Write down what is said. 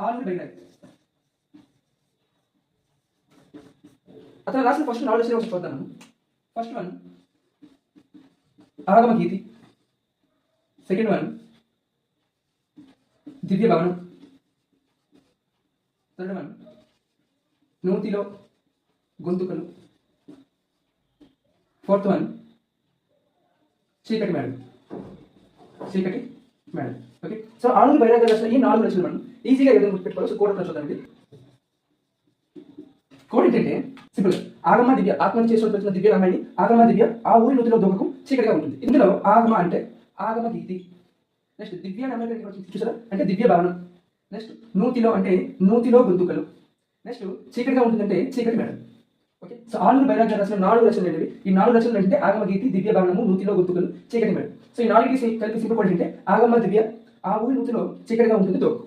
ఆరుగురు బైరాగి అతను రాసిన ఫస్ట్ నాలుగు రచనలు ఒకసారి చూద్దాం ఫస్ట్ వన్ ఆగమ గీతి. సెకండ్ వన్ దివ్య భవనం. థర్డ్ వన్ నూతిలో గొంతుకలు. ఫోర్త్ వన్ చీకటి మేడం. చీకటి మేడం ఓకే సో ఆరుగురు బైరాగ రచన ఈ నాలుగు రచనలు మనం ఈజీగా ఏదైనా గుర్తుపెట్టుకోవాలి సో కోడ్ చూద్దాం ఇది కోడ్ ఏంటంటే సింపుల్ ఆగమ దివ్య ఆత్మని చేసి వచ్చిన దివ్య రామాయణి ఆగమ దివ్య ఆ ఊరి నూతిలో దొంగకు చీకటిగా ఉంటుంది. ఇందులో ఆగమ అంటే ఆగమ గీతి. నెక్స్ట్ దివ్య రామాయణ చూసారా? అంటే దివ్య భావన. నెక్స్ట్ నూతిలో అంటే నూతిలో గొంతుకలు. నెక్స్ట్ చీకటిగా ఉంటుందంటే చీకటి మేడం. సో ఆల్రెడీ బైరాగ్య రచన నాలుగు రచనలు ఏంటివి ఈ నాలుగు రచనలు అంటే ఆగమ గీతి దివ్య భవనము నూతిలో గుర్తుకలు చీకటి మేడం సో ఈ నాలుగు కలిపి సింపుల్ పాయింట్ అంటే ఆగమ దివ్య ఆ ఊరి నూతిలో చీకటిగా ఉంటుంది తోకు